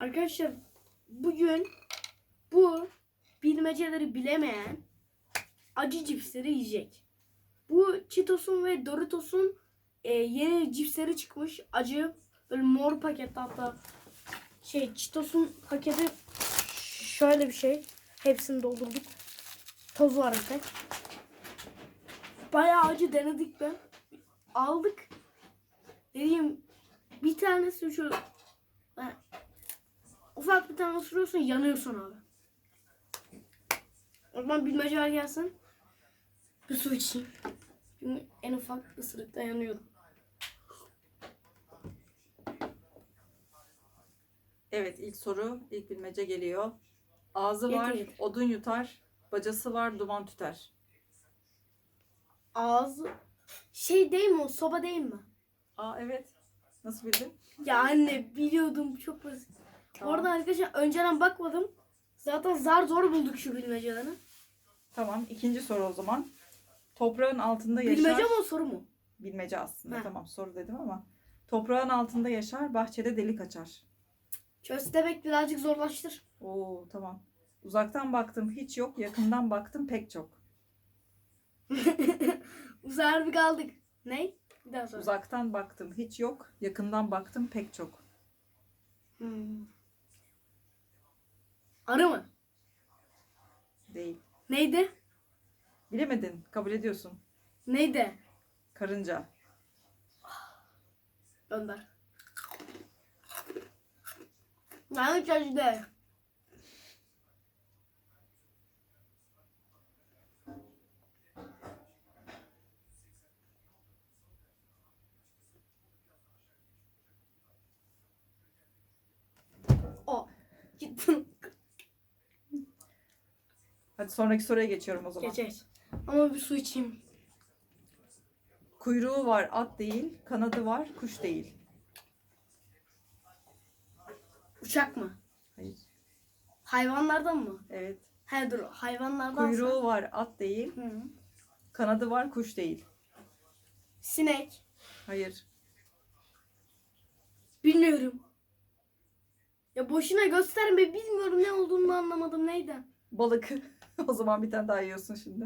Arkadaşlar bugün bu bilmeceleri bilemeyen acı cipsleri yiyecek. Bu Cheetos'un ve Doritos'un e, yeni cipsleri çıkmış. Acı böyle mor pakette hatta şey Cheetos'un paketi şöyle bir şey. Hepsini doldurduk. Toz var bir tek. Bayağı acı denedik de. Aldık. Dediğim bir tanesi şu ben tane ısırıyorsun yanıyorsun abi. O zaman bilmeceler gelsin. Bir su içeyim. Çünkü en ufak ısırıkta yanıyorum. Evet ilk soru, ilk bilmece geliyor. Ağzı Yeter, var, yeter. odun yutar. Bacası var, duman tüter. Ağzı şey değil mi o soba değil mi? Aa evet. Nasıl bildin? Ya anne biliyordum çok basit. Tamam. Orada arkadaşlar önceden bakmadım. Zaten zar zor bulduk şu bilmeceleri. Tamam. ikinci soru o zaman. Toprağın altında yaşar. Bilmece mi soru mu? Bilmece aslında. Ha. Tamam soru dedim ama. Toprağın altında yaşar, bahçede delik açar. Köstebek birazcık zorlaştır. Oo tamam. Uzaktan baktım hiç yok, yakından baktım pek çok. Uzar bir kaldık. Ne? Bir daha sor. Uzaktan baktım hiç yok, yakından baktım pek çok. Hmm. Arı mı? Değil. Neydi? Bilemedin, kabul ediyorsun. Neydi? Karınca. Gönder. Yani çocuklar. O. Gittim. Hadi sonraki soruya geçiyorum o zaman. Geçeriz. Ama bir su içeyim. Kuyruğu var at değil, kanadı var kuş değil. Uçak mı? Hayır. Hayvanlardan mı? Evet. He dur hayvanlardan. Kuyruğu var at değil, Hı. kanadı var kuş değil. Sinek. Hayır. Bilmiyorum. Ya boşuna gösterme bilmiyorum ne olduğunu anlamadım neydi? Balık. o zaman bir tane daha yiyorsun şimdi.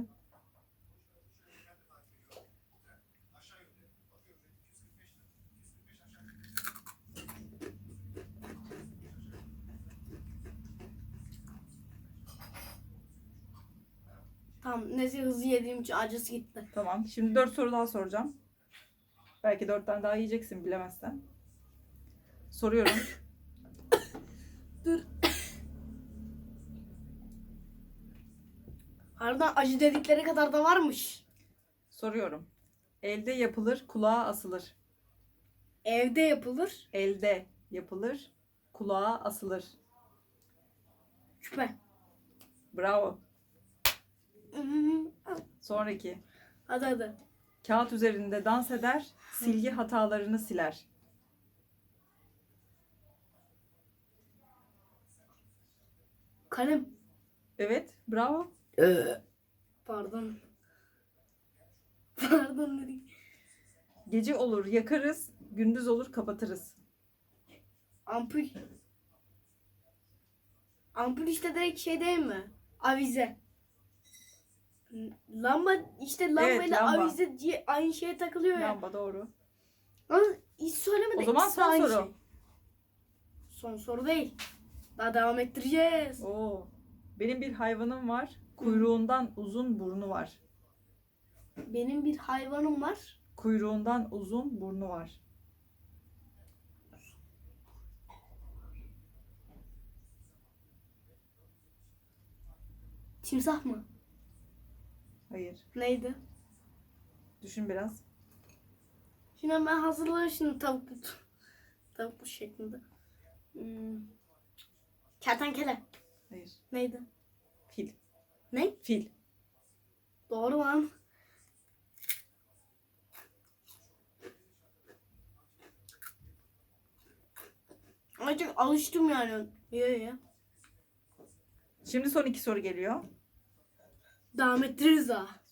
Tamam neyse hızlı yediğim için acısı gitti. Tamam. Şimdi dört soru daha soracağım. Belki dört tane daha yiyeceksin bilemezsen. Soruyorum. Harbiden acı dedikleri kadar da varmış. Soruyorum. Elde yapılır, kulağa asılır. Evde yapılır. Elde yapılır, kulağa asılır. Küpe. Bravo. Sonraki. Hadi hadi. Kağıt üzerinde dans eder, silgi hatalarını siler. Kalem. Evet, bravo. Pardon. Pardon dedik. Gece olur yakarız, gündüz olur kapatırız. Ampul. Ampul işte direkt şey değil mi? Avize. Lamba işte lambayla lamba. avize diye aynı şeye takılıyor ya. Lamba doğru. Ama hiç söylemedi. O zaman İkisi son aynı soru. şey. Son soru değil. Daha devam ettireceğiz. Oo. Benim bir hayvanım var, kuyruğundan uzun burnu var. Benim bir hayvanım var. Kuyruğundan uzun burnu var. Timsah mı? Hayır. Neydi? Düşün biraz. Şimdi ben hazırlıyorum şimdi tavuklu. Tavuklu şeklinde. Hmm. Kertenkele. Hayır. Neydi? Fil. Ne? Fil. Doğru lan. Artık alıştım yani. Ya ya. Şimdi son iki soru geliyor. Devam ettiririz daha.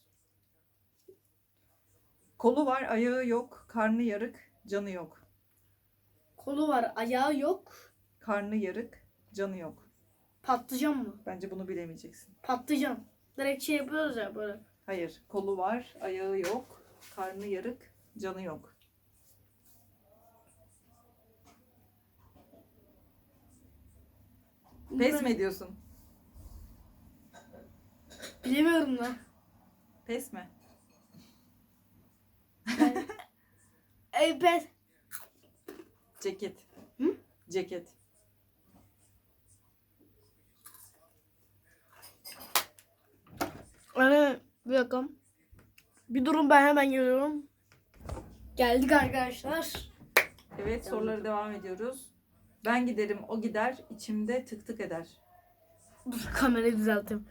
Kolu var, ayağı yok, karnı yarık, canı yok. Kolu var, ayağı yok. Karnı yarık, canı yok. Patlıcan mı? Bence bunu bilemeyeceksin. Patlıcan. Direkt şey yapıyoruz ya böyle. Hayır. Kolu var, ayağı yok. Karnı yarık, canı yok. Pes mi ediyorsun? Bilemiyorum lan. Pes mi? Ey pes. Ceket. Hı? Ceket. Hani bir dakika. Bir durun ben hemen geliyorum. Geldik arkadaşlar. Evet sorulara devam ediyoruz. Ben giderim o gider içimde tık tık eder. Dur kamerayı düzelteyim.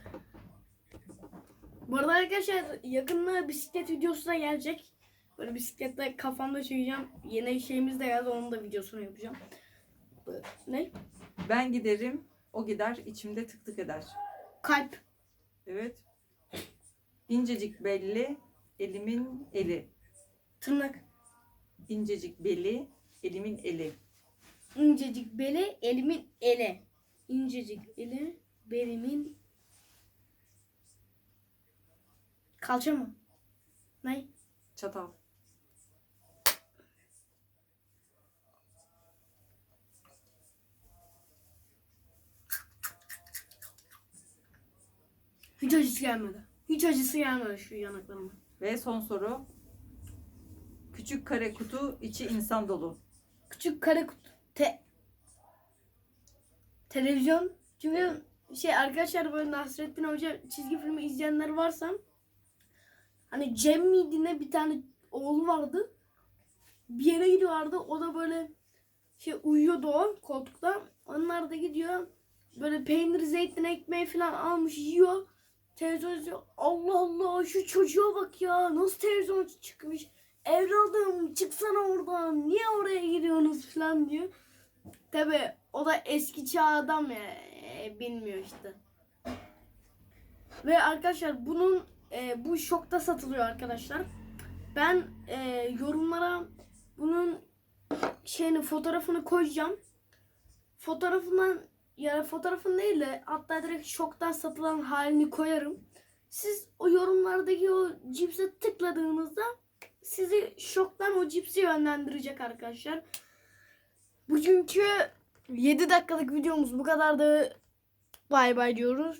Bu arada arkadaşlar yakında bisiklet videosu da gelecek. Böyle bisikletle kafamda çekeceğim. Yeni şeyimiz de geldi onun da videosunu yapacağım. Ne? Ben giderim o gider içimde tık tık eder. Kalp. Evet. İncecik belli elimin eli. Tırnak. İncecik beli elimin eli. İncecik beli elimin ele. İncecik eli belimin kalça mı? Ne? Çatal. Hiç acısı gelmedi. Hiç acısı gelmedi şu yanaklarıma. Ve son soru. Küçük kare kutu içi insan dolu. Küçük kare kutu. Te televizyon. Çünkü şey arkadaşlar böyle Nasrettin Hoca çizgi filmi izleyenler varsa hani Cem miydi ne bir tane oğlu vardı. Bir yere gidiyorlardı. O da böyle şey uyuyordu o koltukta. Onlar da gidiyor. Böyle peynir, zeytin, ekmeği falan almış yiyor. Televizyon. Allah Allah şu çocuğa bak ya. Nasıl televizyon çıkmış. Evladım çıksana oradan. Niye oraya gidiyorsunuz falan diyor. Tabi o da eski çağ adam ya. e, bilmiyor işte. Ve arkadaşlar bunun e, bu şokta satılıyor arkadaşlar. Ben e, yorumlara bunun şeyini fotoğrafını koyacağım. Fotoğrafından yani fotoğrafın değil de hatta direkt şoktan satılan halini koyarım. Siz o yorumlardaki o cipse tıkladığınızda sizi şoktan o cipsi yönlendirecek arkadaşlar. Bugünkü 7 dakikalık videomuz bu kadardı. Bay bay diyoruz.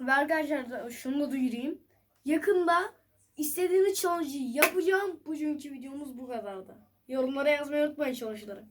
Ve arkadaşlar da şunu da duyurayım. Yakında istediğiniz challenge'ı yapacağım. Bugünkü videomuz bu kadardı. Yorumlara yazmayı unutmayın challenge'ları.